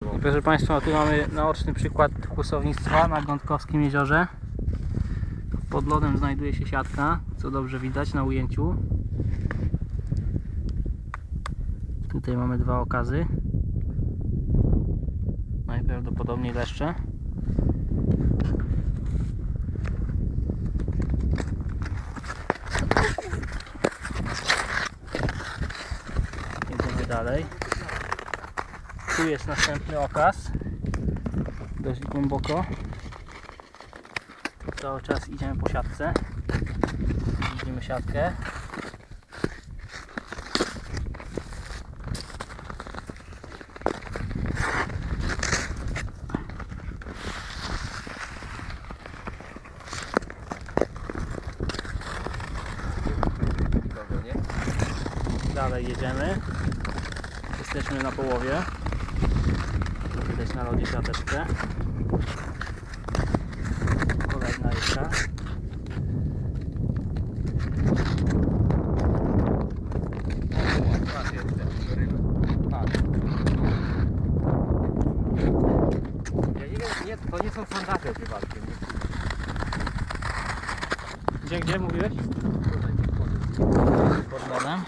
Proszę Państwa, tu mamy naoczny przykład kłusownictwa na Gątkowskim jeziorze. Pod lodem znajduje się siatka, co dobrze widać na ujęciu. Tutaj mamy dwa okazy. Najprawdopodobniej leszcze. Jedziemy dalej. Tu jest następny okaz. Dość głęboko. Cały czas idziemy po siatce. Widzimy siatkę. Dalej jedziemy. Jesteśmy na połowie. Na lodzie siateczkę. Kolejna jeszcze. Nie to nie są sandacze przypadkiem. nie? Gdzie, gdzie mówiłeś? Pod lodem.